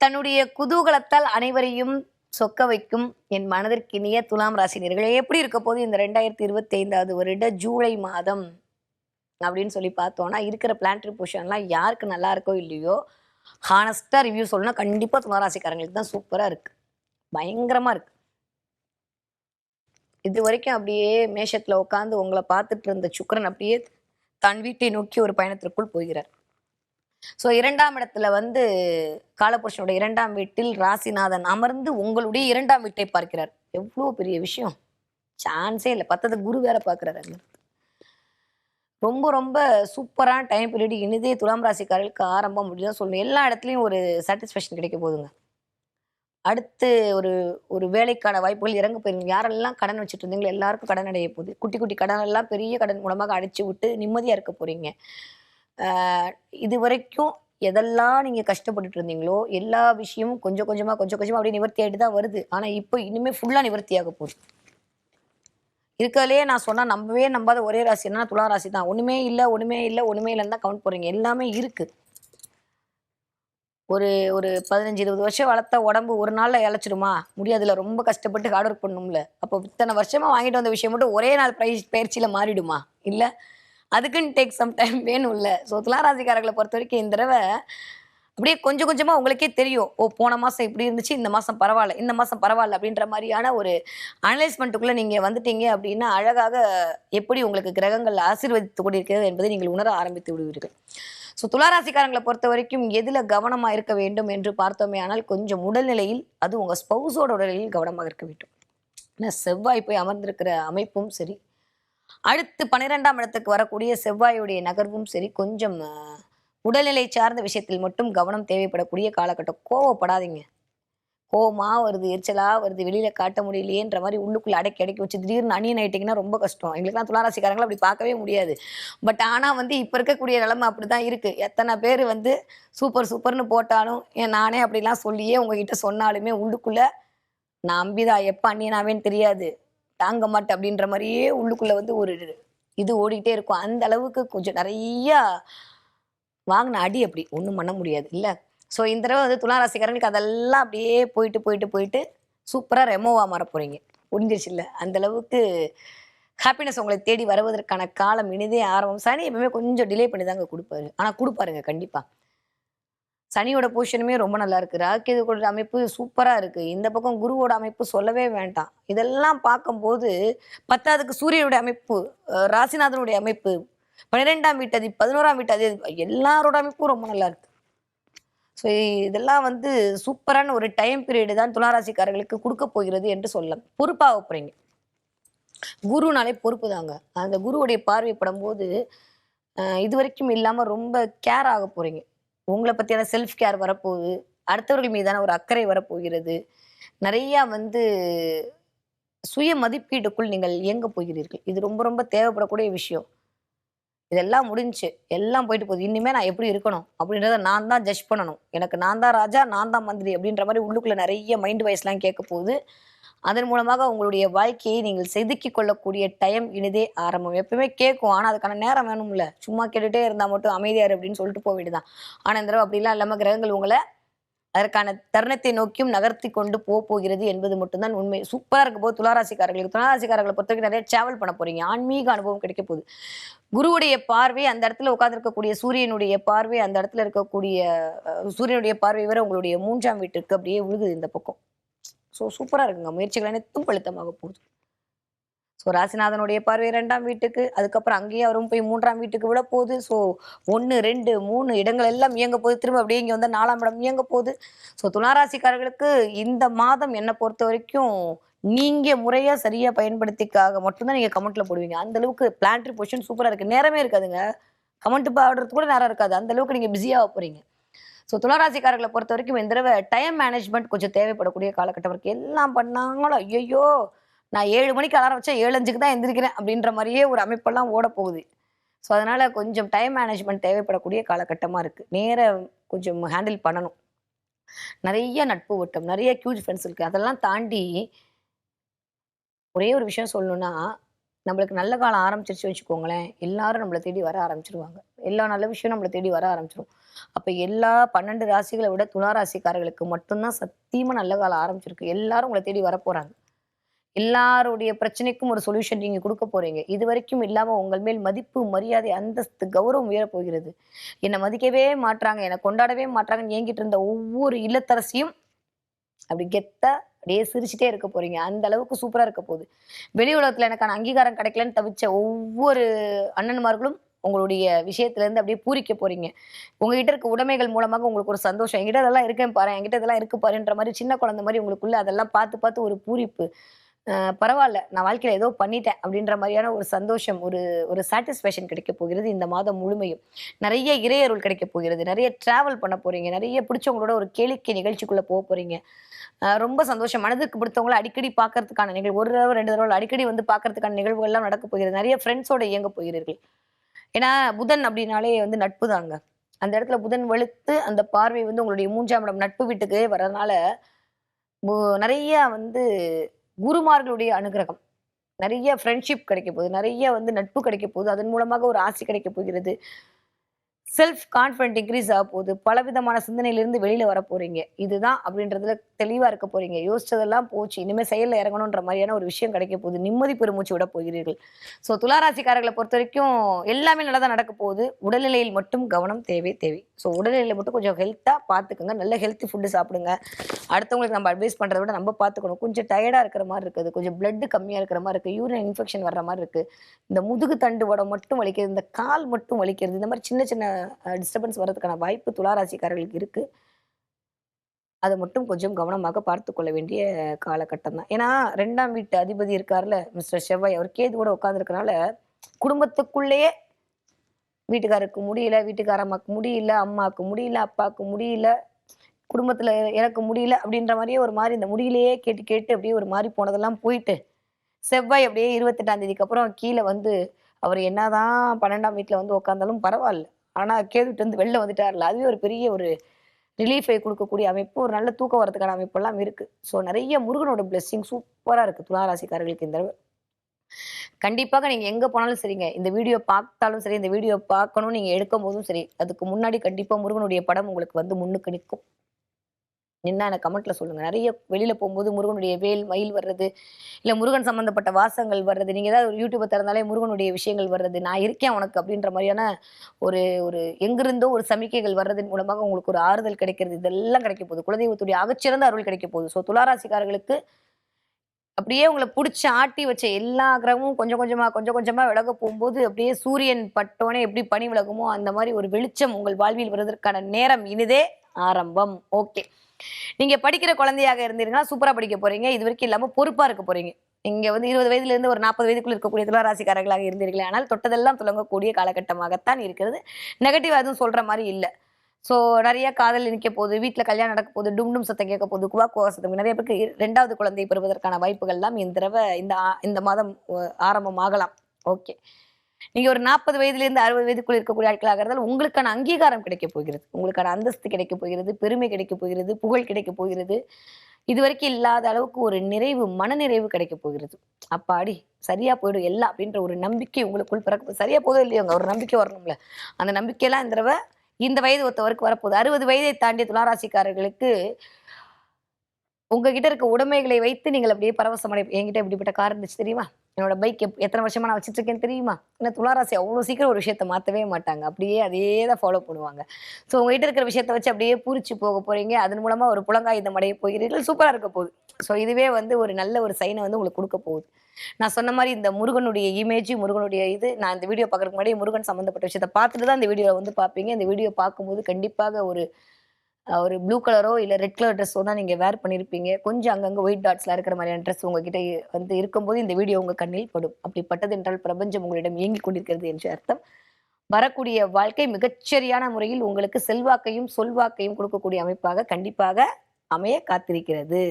தன்னுடைய குதூகலத்தால் அனைவரையும் சொக்க வைக்கும் என் மனதிற்கினிய துலாம் ராசினியர்களே எப்படி இருக்க போது இந்த ரெண்டாயிரத்தி இருபத்தி ஐந்தாவது வருட ஜூலை மாதம்? அப்படின்னு சொல்லி பார்த்தோம்னா இருக்கிற பிளான்ட்ரி பொசிஷன்லாம் யாருக்கு நல்லா இருக்கோ இல்லையோ ஹானஸ்டாக ரிவ்யூ சொல்லணும் கண்டிப்பாக துளாராசிக்காரங்களுக்கு தான் சூப்பராக இருக்கு. பயங்கரமாக இருக்கு. இது வரைக்கும் அப்படியே மேஷத்தில் உட்காந்து உங்களை பார்த்துட்டு இருந்த சுக்கரன் அப்படியே தன் வீட்டை நோக்கி ஒரு பயணத்திற்குள் போகிறார். ஸோ இரண்டாம் இடத்துல வந்து காலபுருஷனுடைய இரண்டாம் வீட்டில் ராசிநாதன் அமர்ந்து உங்களுடைய இரண்டாம் வீட்டை பார்க்கிறார். எவ்வளோ பெரிய விஷயம். சான்ஸே இல்லை. பத்தது குரு வேற பார்க்குறாரு அங்க. ரொம்ப ரொம்ப சூப்பரான டைம் பீரியட் இனிதே துலாம் ராசிக்காரர்களுக்கு ஆரம்பம் முடிஞ்சதான் சொல்லணும். எல்லா இடத்துலையும் ஒரு சாட்டிஸ்ஃபேக்ஷன் கிடைக்க போகுதுங்க. அடுத்து ஒரு ஒரு வேலைக்கான வாய்ப்புகள் இறங்க போயிருங்க. யாரெல்லாம் கடன் வச்சுட்டு இருந்தீங்களோ எல்லாருக்கும் கடன் அடைய போகுது. குட்டி குட்டி கடன் எல்லாம் பெரிய கடன் மூலமாக அடைச்சி விட்டு நிம்மதியாக இருக்க போறீங்க. இது வரைக்கும் எதெல்லாம் நீங்க கஷ்டப்பட்டுட்டு இருந்தீங்களோ எல்லா விஷயமும் கொஞ்சம் கொஞ்சமா கொஞ்சம் கொஞ்சமா அப்படியே நிவர்த்தி ஆகிட்டு தான் வருது. ஆனா இப்போ இனிமே ஃபுல்லா நிவர்த்தியாக போகுது. இருக்கிறதுலே நான் சொன்னா நம்பவே நம்பாத ஒரே ராசி என்ன துலா ராசி தான். ஒண்ணுமே இல்லை ஒண்ணுமே இல்லை ஒண்ணுமே இல்லைன்னு தான் கவுண்ட் போறீங்க எல்லாமே இருக்கு. ஒரு ஒரு பதினஞ்சு இருபது வருஷம் வளர்த்த உடம்பு ஒரு நாள்ல இழைச்சிடுமா? முடியாதுல ரொம்ப கஷ்டப்பட்டு ஹார்ட் ஒர்க் பண்ணணும்ல. அப்போ இத்தனை வருஷமா வாங்கிட்டு வந்த விஷயம் மட்டும் ஒரே நாள் பிரைஸ் பயிற்சியில மாறிடுமா? இல்லை? அதுக்குன்னு டேக் சம் டைம் வேணும்ல. ஸோ துளாராசிக்காரர்களை பொறுத்த வரைக்கும் இந்த தடவை அப்படியே கொஞ்சம் கொஞ்சமாக உங்களுக்கே தெரியும். ஓ போன மாதம் இப்படி இருந்துச்சு இந்த மாதம் பரவாயில்ல இந்த மாதம் பரவாயில்ல அப்படின்ற மாதிரியான ஒரு அனலைஸ்மெண்ட்டுக்குள்ளே நீங்கள் வந்துட்டீங்க அப்படின்னா அழகாக எப்படி உங்களுக்கு கிரகங்கள் ஆசீர்வதித்து கொண்டிருக்கிறது என்பதை நீங்கள் உணர ஆரம்பித்து விடுவீர்கள். ஸோ துளாராசிக்காரங்களை பொறுத்த வரைக்கும் எதில் கவனமாக இருக்க வேண்டும் என்று பார்த்தோமே ஆனால் கொஞ்சம் உடல்நிலையில் அது உங்கள் ஸ்பௌஸோட உடல்நிலையில் கவனமாக இருக்க வேண்டும். ஏன்னா செவ்வாய் போய் அமர்ந்திருக்கிற அமைப்பும் சரி அடுத்து பன்னிரெண்டாம் இடத்துக்கு வரக்கூடிய செவ்வாயுடைய நகர்வும் சரி கொஞ்சம் உடல்நிலை சார்ந்த விஷயத்தில் மட்டும் கவனம் தேவைப்படக்கூடிய காலகட்டம். கோவப்படாதீங்க. கோவமா வருது எரிச்சலா வருது வெளியில காட்ட முடியலையேன்ற மாதிரி உள்ளுக்குள்ள அடக்கி அடக்கி வச்சு திடீர்னு அணியன் ஆயிட்டீங்கன்னா ரொம்ப கஷ்டம். எங்களுக்குலாம் துளாராசிக்காரங்களை அப்படி பார்க்கவே முடியாது. பட் ஆனா வந்து இப்ப இருக்கக்கூடிய நிலைமை அப்படிதான் இருக்கு. எத்தனை பேர் வந்து சூப்பர் சூப்பர்னு போட்டாலும் ஏன் நானே அப்படிலாம் சொல்லியே உங்ககிட்ட சொன்னாலுமே உள்ளுக்குள்ள நான் அம்பிதா எப்ப அண்ணியனாவேன்னு தெரியாது. தாங்க மாட்டேன் அப்படின்ற மாதிரியே உள்ளுக்குள்ள வந்து ஒரு இது ஓடிக்கிட்டே இருக்கும். அந்த அளவுக்கு கொஞ்சம் நிறைய வாங்கின அடி அப்படி ஒன்றும் பண்ண முடியாது இல்லை? ஸோ இந்த தடவை வந்து துளாராசிக்காரங்களுக்கு அதெல்லாம் அப்படியே போயிட்டு போயிட்டு போயிட்டு சூப்பராக ரெமோவாக மாற போகிறீங்க புரிஞ்சிருச்சு இல்லை? அந்தளவுக்கு ஹாப்பினஸ் உங்களை தேடி வருவதற்கான காலம் இனிதே ஆரம்பம். சனி எப்பவுமே கொஞ்சம் டிலே பண்ணி தாங்க கொடுப்பாரு. ஆனால் கொடுப்பாருங்க கண்டிப்பாக சனியோட பொசிஷனுமே ரொம்ப நல்லா இருக்கு. ராக்கேதுவோட அமைப்பு சூப்பரா இருக்கு. இந்த பக்கம் குருவோட அமைப்பு சொல்லவே வேண்டாம். இதெல்லாம் பார்க்கும்போது பத்தாவதுக்கு சூரியனுடைய அமைப்பு ராசிநாதனுடைய அமைப்பு பன்னிரெண்டாம் வீட்டதி பதினோராம் வீட்டதி எல்லாரோட அமைப்பும் ரொம்ப நல்லா இருக்கு. ஸோ இதெல்லாம் வந்து சூப்பரான ஒரு டைம் பீரியடு தான் துளாராசிக்காரர்களுக்கு கொடுக்க போகிறது என்று சொல்லலாம். பொறுப்பாக போறீங்க. குருனாலே பொறுப்பு தாங்க. அந்த குருவுடைய பார்வைப்படும் போது இது வரைக்கும் இல்லாமல் ரொம்ப கேர் ஆக போறீங்க. உங்களை பற்றியான செல்ஃப் கேர் வரப்போகுது. அடுத்தவர்கள் மீதான ஒரு அக்கறை வரப்போகிறது. நிறையா வந்து சுய மதிப்பீட்டுக்குள் நீங்கள் இயங்க போகிறீர்கள். இது ரொம்ப ரொம்ப தேவைப்படக்கூடிய விஷயம். இதெல்லாம் முடிஞ்சுச்சு எல்லாம் போயிட்டு போகுது. இனிமேல் நான் எப்படி இருக்கணும்? அப்படின்றத நான் தான் ஜட்ஜ் பண்ணணும். எனக்கு நான் தான் ராஜா நான் தான் மந்திரி அப்படின்ற மாதிரி உள்ளுக்குள்ளே நிறைய மைண்ட் வாய்ஸ்லாம் கேட்க போகுது அதன் மூலமாக உங்களுடைய வாழ்க்கையை நீங்கள் செதுக்கி கொள்ளக்கூடிய டைம் இனிதே ஆரம்பம். எப்பவுமே கேட்கும் ஆனால் அதுக்கான நேரம் வேணும்ல. சும்மா கேட்டுட்டே இருந்தால் மட்டும் அமைதியார் அப்படின்னு சொல்லிட்டு போக வேண்டியதான் ஆனால் இந்த தடவை அப்படிலாம் இல்லாமல் கிரகங்கள் உங்களை அதற்கான தருணத்தை நோக்கியும் நகர்த்தி கொண்டு போக போகிறது என்பது மட்டும்தான் உண்மை. சூப்பராக இருக்க போது துளாராசிக்காரர்களுக்கு. துளாராசிக்காரர்களை பொறுத்த வரைக்கும் நிறைய டிராவல் பண்ண போறீங்க. ஆன்மீக அனுபவம் கிடைக்க போகுது. குருவுடைய பார்வை அந்த இடத்துல உட்காந்துருக்கக்கூடிய சூரியனுடைய பார்வை அந்த இடத்துல இருக்கக்கூடிய சூரியனுடைய பார்வை வரை உங்களுடைய மூன்றாம் வீட்டுக்கு அப்படியே விழுகுது இந்த பக்கம். ஸோ சூப்பராக இருக்குங்க முயற்சிகள் அனைத்தும் பழுத்தமாக போகுது. ஸோ ராசிநாதனுடைய பார்வை ரெண்டாம் வீட்டுக்கு அதுக்கப்புறம் அங்கேயே அவரும் போய் மூன்றாம் வீட்டுக்கு விட போகுது. ஸோ ஒன்று ரெண்டு மூணு இடங்கள் எல்லாம் இயங்க போகுது. திரும்ப அப்படியே இங்கே வந்து நாலாம் இடம் இயங்க போகுது. ஸோ துளாராசிக்காரர்களுக்கு இந்த மாதம் என்னை பொறுத்த வரைக்கும் நீங்கள் முறையாக சரியாக பயன்படுத்திக்காக மட்டும்தான் நீங்கள் கமெண்ட்டில் போடுவீங்க. அந்த அளவுக்கு பிளான்ட்ரி பொசிஷன் சூப்பராக இருக்குது நேரமே இருக்காதுங்க. கமெண்ட் பாடுறது கூட நேரம் இருக்காது. அந்த அளவுக்கு நீங்கள் பிஸியாக போகிறீங்க ஸோ துளராசிக்காரர்களை பொறுத்த வரைக்கும் இந்த தடவை டைம் மேனேஜ்மெண்ட் கொஞ்சம் தேவைப்படக்கூடிய காலகட்டம் இருக்குது எல்லாம் பண்ணாங்களோ ஐயோ நான் ஏழு மணிக்கு அலாரம் வச்சா ஏழு அஞ்சுக்கு தான் எந்திரிக்கிறேன் அப்படின்ற மாதிரியே ஒரு அமைப்பெல்லாம் ஓட போகுது. ஸோ அதனால கொஞ்சம் டைம் மேனேஜ்மெண்ட் தேவைப்படக்கூடிய காலகட்டமாக இருக்குது நேரம் கொஞ்சம் ஹேண்டில் பண்ணணும். நிறைய நட்பு வட்டம் நிறைய க்யூஜ் ஃப்ரெண்ட்ஸ் இருக்கு. அதெல்லாம் தாண்டி ஒரே ஒரு விஷயம் சொல்லணும்னா நம்மளுக்கு நல்ல காலம் ஆரம்பிச்சிருச்சு வச்சுக்கோங்களேன் எல்லாரும் நம்மளை தேடி வர ஆரம்பிச்சிருவாங்க. எல்லா நல்ல விஷயம் நம்மளை தேடி வர ஆரம்பிச்சிடும் அப்போ எல்லா பன்னெண்டு ராசிகளை விட துணா ராசிக்காரர்களுக்கு மட்டும்தான் சத்தியமாக நல்ல காலம் ஆரம்பிச்சிருக்கு. எல்லாரும் உங்களை தேடி வர போகிறாங்க எல்லாருடைய பிரச்சனைக்கும் ஒரு சொல்யூஷன் நீங்கள் கொடுக்க போகிறீங்க இது வரைக்கும் இல்லாமல் உங்கள் மேல் மதிப்பு மரியாதை அந்தஸ்து கௌரவம் உயரப்போகிறது. என்னை மதிக்கவே மாட்டுறாங்க என்னை கொண்டாடவே மாட்டுறாங்கன்னு ஏங்கிட்டு இருந்த ஒவ்வொரு இல்லத்தரசியும் அப்படி கெத்தா அப்படியே சிரிச்சுட்டே இருக்க போறீங்க. அந்த அளவுக்கு சூப்பராக இருக்க போகுது. வெளி உலகத்தில் எனக்கான அங்கீகாரம் கிடைக்கலன்னு தவிச்ச ஒவ்வொரு அண்ணன்மார்களும் உங்களுடைய விஷயத்துலேருந்து அப்படியே பூரிக்க போறீங்க. உங்ககிட்ட இருக்க உடைமைகள் மூலமாக உங்களுக்கு ஒரு சந்தோஷம். என்கிட்ட இதெல்லாம் இருக்கேன் பாரு என்கிட்ட இதெல்லாம் இருக்கு பாருன்ற மாதிரி சின்ன குழந்தை மாதிரி உங்களுக்குள்ள அதெல்லாம் பார்த்து பார்த்து ஒரு பூரிப்பு. பரவாயில்ல நான் வாழ்க்கையில் ஏதோ பண்ணிட்டேன் அப்படின்ற மாதிரியான ஒரு சந்தோஷம் ஒரு ஒரு சாட்டிஸ்ஃபேக்ஷன் கிடைக்க போகிறது இந்த மாதம் முழுமையும். நிறைய இறையருள் கிடைக்க போகிறது. நிறைய டிராவல் பண்ண போறீங்க. நிறைய பிடிச்சவங்களோட ஒரு கேளிக்கை நிகழ்ச்சிக்குள்ளே போக போறீங்க. ரொம்ப சந்தோஷம். மனதுக்கு பிடித்தவங்கள அடிக்கடி பார்க்கறதுக்கான நிகழ்வு ஒரு தடவை ரெண்டு தடவை அடிக்கடி வந்து பார்க்கறதுக்கான நிகழ்வுகள்லாம் நடக்க போகிறது. நிறைய ஃப்ரெண்ட்ஸோட இயங்க போகிறீர்கள். ஏன்னா புதன் அப்படின்னாலே வந்து நட்பு தாங்க. அந்த இடத்துல புதன் வெளுத்து அந்த பார்வை வந்து உங்களுடைய மூன்றாம் இடம் நட்பு வீட்டுக்கு வர்றதுனால நிறைய வந்து குருமார்களுடைய அனுகிரகம். நிறைய ஃப்ரெண்ட்ஷிப் கிடைக்க போகுது. நிறைய வந்து நட்பு கிடைக்க போகுது. அதன் மூலமாக ஒரு ஆசை கிடைக்க போகிறது. செல்ஃப் கான்ஃபிடென்ட் இன்க்ரீஸ் ஆக போகுது. பலவிதமான சிந்தனையிலிருந்து வெளியில வர போறீங்க. இதுதான் அப்படின்றதுல தெளிவா இருக்க போறீங்க. யோசிச்சதெல்லாம் போச்சு. இனிமேல் செயலில் இறங்கணுன்ற மாதிரியான ஒரு விஷயம் கிடைக்க போகுது. நிம்மதி பெருமூச்சு விட போகிறீர்கள். ஸோ துளாராசிக்காரர்களை பொறுத்த வரைக்கும் எல்லாமே நல்லதா நடக்க போகுது. உடல்நிலையில் மட்டும் கவனம் தேவை தேவை. ஸோ உடல்நிலையில மட்டும் கொஞ்சம் ஹெல்த்தா பார்த்துக்கோங்க. நல்ல ஹெல்த்தி ஃபுட்டு சாப்பிடுங்க. அடுத்தவங்களுக்கு நம்ம அட்வைஸ் பண்றதை விட நம்ம பார்த்துக்கணும். கொஞ்சம் டயர்டா இருக்கிற மாதிரி இருக்குது. கொஞ்சம் பிளட் கம்மியா இருக்கிற மாதிரி இருக்கு யூரின் இன்ஃபெக்ஷன் வர்ற மாதிரி இருக்கு இந்த முதுகு தண்டு உடம் மட்டும் வலிக்கிறது இந்த கால் மட்டும் வலிக்கிறது இந்த மாதிரி சின்ன சின்ன டிஸ்டர்பன்ஸ் வர்றதுக்கான வாய்ப்பு துளாராசிக்காரர்களுக்கு இருக்கு. அதை மட்டும் கொஞ்சம் கவனமாக பார்த்து கொள்ள வேண்டிய காலகட்டம் தான். ஏன்னா ரெண்டாம் வீட்டு அதிபதி இருக்கார்ல மிஸ்டர் செவ்வாய் அவர் கேது கூட உட்காந்துருக்கனால குடும்பத்துக்குள்ளேயே வீட்டுக்காருக்கு முடியல வீட்டுக்காரம்மாக்கு முடியல அம்மாவுக்கு முடியல அப்பாவுக்கு முடியல குடும்பத்தில் எனக்கு முடியல அப்படின்ற மாதிரியே ஒரு மாதிரி இந்த முடியலையே கேட்டு கேட்டு அப்படியே ஒரு மாதிரி போனதெல்லாம் போயிட்டு செவ்வாய் அப்படியே இருபத்தெட்டாம் தேதிக்கு அப்புறம் கீழே வந்து அவர் என்னதான் பன்னெண்டாம் வீட்டில் வந்து உட்காந்தாலும் பரவாயில்ல. ஆனால் கேள்விட்டு வந்து வெளில வந்துட்டார்ல. அதுவே ஒரு பெரிய ஒரு ரிலீஃபை கொடுக்கக்கூடிய அமைப்பு ஒரு நல்ல தூக்கம் வரதுக்கான அமைப்பெல்லாம் இருக்குது ஸோ நிறைய முருகனோட பிளெஸ்ஸிங் சூப்பராக இருக்குது துளாராசிக்காரர்களுக்கு இந்த தடவை. கண்டிப்பாக நீங்கள் எங்கே போனாலும் சரிங்க. இந்த வீடியோ பார்த்தாலும் சரி இந்த வீடியோ பார்க்கணும் நீங்கள் எடுக்கும் போதும் சரி. அதுக்கு முன்னாடி கண்டிப்பாக முருகனுடைய படம் உங்களுக்கு வந்து முன்னுக்கு நிற்கும். என்ன எனக்கு கமெண்ட்ல சொல்லுங்க. நிறைய வெளியில போகும்போது முருகனுடைய வேல் மயில் வர்றது இல்ல முருகன் சம்பந்தப்பட்ட வாசங்கள் வர்றது நீங்க ஏதாவது ஒரு யூடியூப்பை திறந்தாலே முருகனுடைய விஷயங்கள் வர்றது நான் இருக்கேன் உனக்கு அப்படின்ற மாதிரியான ஒரு ஒரு எங்கிருந்தோ ஒரு சமிக்கைகள் வர்றதன் மூலமாக உங்களுக்கு ஒரு ஆறுதல் கிடைக்கிறது. இதெல்லாம் கிடைக்க போகுது. குலதெய்வத்துடைய அகச்சிறந்த அருள் கிடைக்க போகுது. ஸோ துளாராசிக்காரர்களுக்கு அப்படியே உங்களை பிடிச்சி ஆட்டி வச்ச எல்லா கிரகமும் கொஞ்சம் கொஞ்சமாக கொஞ்சம் கொஞ்சமாக விலக போகும்போது அப்படியே சூரியன் பட்டோனே எப்படி பனி விலகுமோ அந்த மாதிரி ஒரு வெளிச்சம் உங்கள் வாழ்வில் வருவதற்கான நேரம் இனிதே ஆரம்பம். ஓகே நீங்க படிக்கிற குழந்தையாக இருந்தீங்கன்னா சூப்பரா படிக்க போறீங்க. இது வரைக்கும் இல்லாம பொறுப்பா இருக்க போறீங்க. இங்க வந்து இருபது வயதுல இருந்து ஒரு நாற்பது வயதுக்குள்ள இருக்கக்கூடிய துளாராசிக்காரர்களாக இருந்தீர்களே ஆனால் தொட்டதெல்லாம் துலங்கக்கூடிய காலகட்டமாகத்தான் இருக்கிறது. நெகட்டிவ் அதுவும் சொல்ற மாதிரி இல்லை. ஸோ நிறைய காதல் நிற்க போகுது வீட்டில் கல்யாணம் நடக்க போகுது டும் டும் சத்தம் கேட்க போகுது குவா குவா சத்தம். நிறைய பேருக்கு ரெண்டாவது குழந்தை பெறுவதற்கான வாய்ப்புகள்லாம் இந்த தடவை இந்த இந்த மாதம் ஆரம்பமாகலாம். ஓகே நீங்க ஒரு நாற்பது வயதுலேருந்து அறுபது வயதுக்குள்ள இருக்கக்கூடிய ஆட்களாக இருந்தால் உங்களுக்கான அங்கீகாரம் கிடைக்க போகிறது. உங்களுக்கான அந்தஸ்து கிடைக்க போகிறது பெருமை கிடைக்க போகிறது புகழ் கிடைக்க போகிறது. இது வரைக்கும் இல்லாத அளவுக்கு ஒரு நிறைவு மனநிறைவு கிடைக்க போகிறது. அப்பாடி சரியா போயிடும் எல்லாம் அப்படின்ற ஒரு நம்பிக்கை உங்களுக்குள் பிறக்க சரியா போதும் இல்லையோங்க ஒரு நம்பிக்கை வரணும்ல. அந்த நம்பிக்கையெல்லாம் இந்த தடவை இந்த வயது ஒருத்தவருக்கு வரப்போகுது. அறுபது வயதை தாண்டிய துளாராசிக்காரர்களுக்கு உங்ககிட்ட இருக்க உடைமைகளை வைத்து நீங்கள் அப்படியே பரவசமடை என்கிட்ட இப்படிப்பட்ட கார் இருந்துச்சு தெரியுமா? என்னோட பைக் எத்தனை வருஷமா நான் வச்சுட்டு இருக்கேன்னு தெரியுமா? ஏன்னா துளாராசி அவ்வளோ சீக்கிரம் ஒரு விஷயத்த மாற்றவே மாட்டாங்க. அப்படியே அதே தான் ஃபாலோ பண்ணுவாங்க. ஸோ உங்ககிட்ட இருக்கிற விஷயத்த வச்சு அப்படியே பூரிச்சு போக போறீங்க. அதன் மூலமா ஒரு புலங்காயுதம் அடைய போகிறீர்கள். சூப்பராக இருக்க போகுது. ஸோ இதுவே வந்து ஒரு நல்ல ஒரு சைனை வந்து உங்களுக்கு கொடுக்க போகுது. நான் சொன்ன மாதிரி இந்த முருகனுடைய இமேஜ் முருகனுடைய இது நான் இந்த வீடியோ பார்க்குறதுக்கு முன்னாடி முருகன் சம்மந்தப்பட்ட விஷயத்தை பார்த்துட்டு தான் இந்த வீடியோவை வந்து பார்ப்பீங்க. இந்த வீடியோ பார்க்கும்போது கண்டிப்பாக ஒரு ஒரு ப்ளூ கலரோ இல்லை ரெட் கலர் ட்ரெஸ்ஸோ தான் நீங்கள் வேர் பண்ணியிருப்பீங்க கொஞ்சம் அங்கங்கே ஒயிட் டாட்ஸ்லாம் இருக்கிற மாதிரியான ட்ரெஸ் உங்ககிட்ட வந்து இருக்கும்போது இந்த வீடியோ உங்கள் கண்ணில் படும். அப்படிப்பட்டது என்றால் பிரபஞ்சம் உங்களிடம் இயங்கிக் கொண்டிருக்கிறது என்று அர்த்தம். வரக்கூடிய வாழ்க்கை மிகச்சரியான முறையில் உங்களுக்கு செல்வாக்கையும் சொல்வாக்கையும் கொடுக்கக்கூடிய அமைப்பாக கண்டிப்பாக அமைய காத்திருக்கிறது.